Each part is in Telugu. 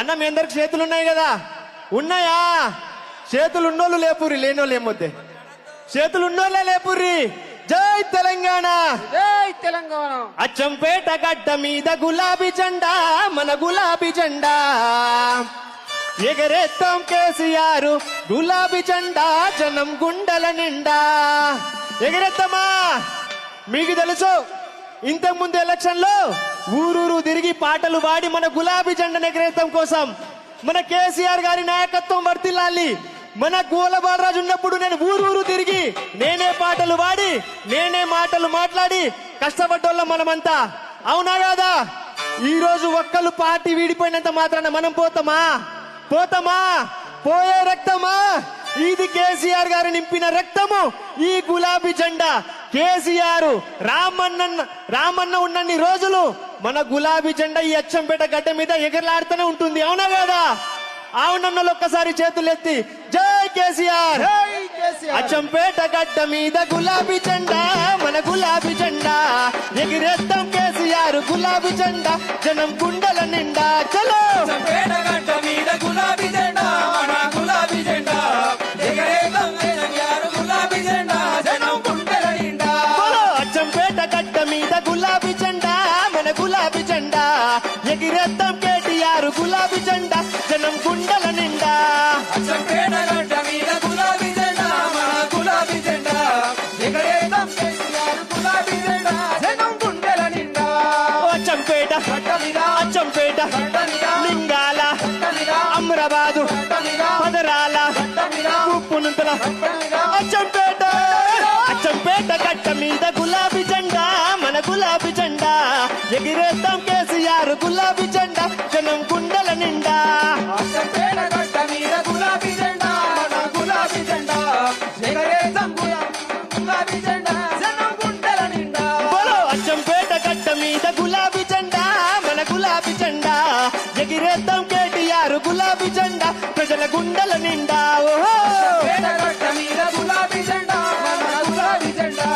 అన్న మీ అందరికి చేతులు ఉన్నాయి కదా? ఉన్నాయా? చేతులు ఉన్నోళ్ళు లేపుర్రి లేనోళ్ళు ఏమొద్దే? చేతులు ఉన్నోళ్ళే లేపుర్రి. జై తెలంగాణ. జై తెలంగాణ. అచ్చంపేట గడ్డ మీద గులాబీ జెండా మన గులాబీ జెండా. ఎగరేస్తాం కేసీఆర్ గులాబీ జెండా జనం గుండెల నిండా. ఎగరేస్తామా మీకు తెలుసు ఇంతకు ముందు ఎలక్షన్లో ఊరూరు తిరిగి పాటలు పాడి మన గులాబీ జెండాను ఎగరేస్తాం కోసం మన కేసీఆర్ గారి నాయకత్వం వర్తిల్లాలి. మన గోల బాలరాజు ఉన్నప్పుడు నేను ఊరూరు తిరిగి నేనే పాటలు పాడి నేనే మాటలు మాట్లాడి కష్టపడ్డోళ్ళం మనమంతా. అవునా కాదా? ఈ రోజు ఒక్కళ్ళు పార్టీ వీడిపోయినంత మాత్రాన మనం పోతామా? పోతామా? పోయే రక్తమా? ఇది కేసీఆర్ గారు నింపిన రక్తము ఈ గులాబీ జెండా. కేసీఆర్ రామన్న రామన్న ఉన్నన్ని రోజులు మన గులాబీ జెండా ఈ అచ్చంపేట గడ్డ మీద ఎగరలాడుతూనే ఉంటుంది. అవునా కదా? అవునన్నలు ఒక్కసారి జై కేసీఆర్! జై కేసీఆర్! అచ్చంపేట గడ్డ మీద గులాబీ జెండా మన గులాబీ జెండా. ఎగిరేస్తాం కేసీఆర్ గులాబీ జెండా జనం గుండెల నిండా. చలో! మీద గులాబీ ఎగిరేద్దాం కేటీఆర్ గులాబీ జెండా జనం గుండెల నిండా. అచ్చంపేట లింగాల అమ్రాబాదు పదరాల గడ్డ మీద ఉప్పు నుంతల గడ్డ మీద అచ్చంపేట అచ్చంపేట గట్ట మీద గులాబీ జెండా మన గులాబీ జెండా. గులాబీ జెండా జనం గుండెల నిండా. గులాబీ జెండా గులాబీ జెండా గులాబీ జెండా జనం గుండెల నిండా బోలో అచ్చంపేట గట్ట మీద గులాబీ జెండా మన గులాబీ జెండా. ఎగిరేద్దాం కేటీఆర్ గులాబీ జెండా ప్రజల గుండెల నిండా. ఓహో! గులాబీ జెండా గులాబీ జెండా.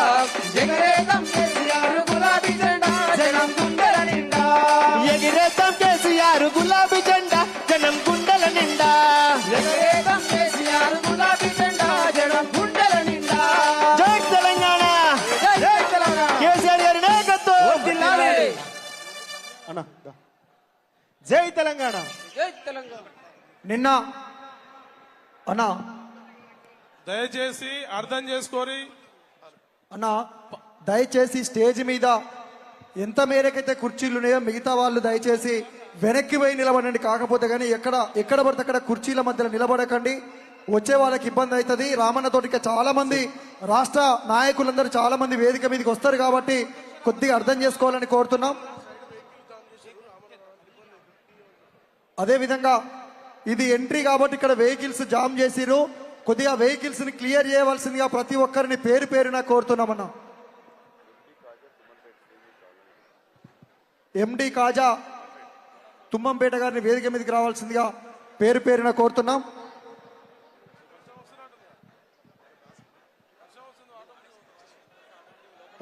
అన్న. జై తెలంగాణ. జై తెలంగాణ. నిన్న అన్న దయచేసి అర్థం చేసుకోరి అన్న దయచేసి స్టేజ్ మీద ఎంత మేరకైతే కుర్చీలు ఉన్నాయో మిగతా వాళ్ళు దయచేసి వెనక్కి పోయి నిలబడండి. కాకపోతే కానీ ఎక్కడ ఎక్కడ పడితే అక్కడ కుర్చీల మధ్యలో నిలబడకండి. వచ్చే వాళ్ళకి ఇబ్బంది అవుతుంది. రామన్న తోటికి చాలా మంది రాష్ట్ర నాయకులందరూ చాలా మంది వేదిక మీదకి వస్తారు కాబట్టి కొద్దిగా అర్థం చేసుకోవాలని కోరుతున్నాం. అదేవిధంగా ఇది ఎంట్రీ కాబట్టి ఇక్కడ వెహికల్స్ జామ్ చేసిరు కొద్దిగా వెహికల్స్ని క్లియర్ చేయవలసిందిగా ప్రతి ఒక్కరిని పేరు పేరున కోరుతున్నామన్నా. ఎండి కాజా తుమ్మంపేట గారిని వేదిక మీదకి రావాల్సిందిగా పేరు పేరున కోరుతున్నాం.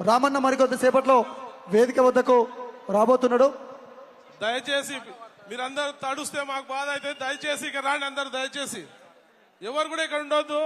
రామన్న మరికొద్ది సేపట్లో వేదిక వద్దకు రాబోతున్నాడు. దయచేసి మీరందరూ తడుస్తే మాకు బాధ అయితే దయచేసి ఇక రాండి అందరు దయచేసి. ఎవరు కూడా ఇక్కడ ఉండొద్దు.